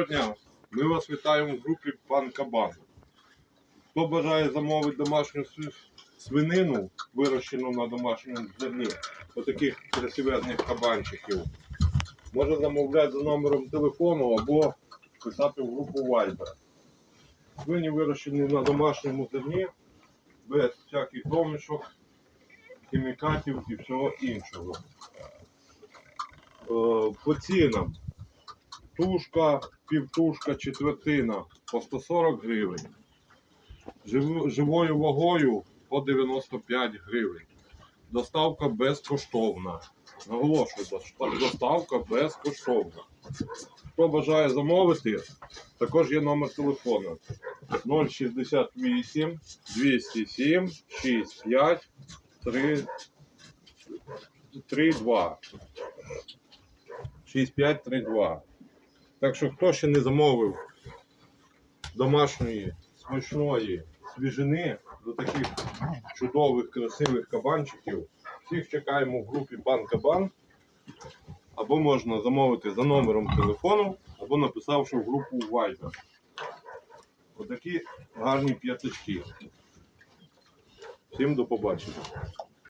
Доброго дня! Ми вас вітаємо в групі Пан Кабан. Хто бажає замовити домашню свинину, вирощену на домашньому зерні, отаких красивезних кабанчиків, може замовляти за номером телефону або писати в групу Viber. Свині вирощені на домашньому зерні, без всяких домішок, хімікатів і всього іншого. Е, По цінам тушка, півтушка, четвертина по 140 гривень. Жив- Живою вагою по 95 гривень. Доставка безкоштовна. Наголошую, доста- доставка безкоштовна. Хто бажає замовити, також є номер телефону 068 207 65 3 32. 6532. Так що хто ще не замовив домашньої смачної свіжини до таких чудових, красивих кабанчиків, всіх чекаємо в групі Пан Кабан. Або можна замовити за номером телефону, або написавши в групу Viber. Отакі гарні п'ятачки. Всім до побачення.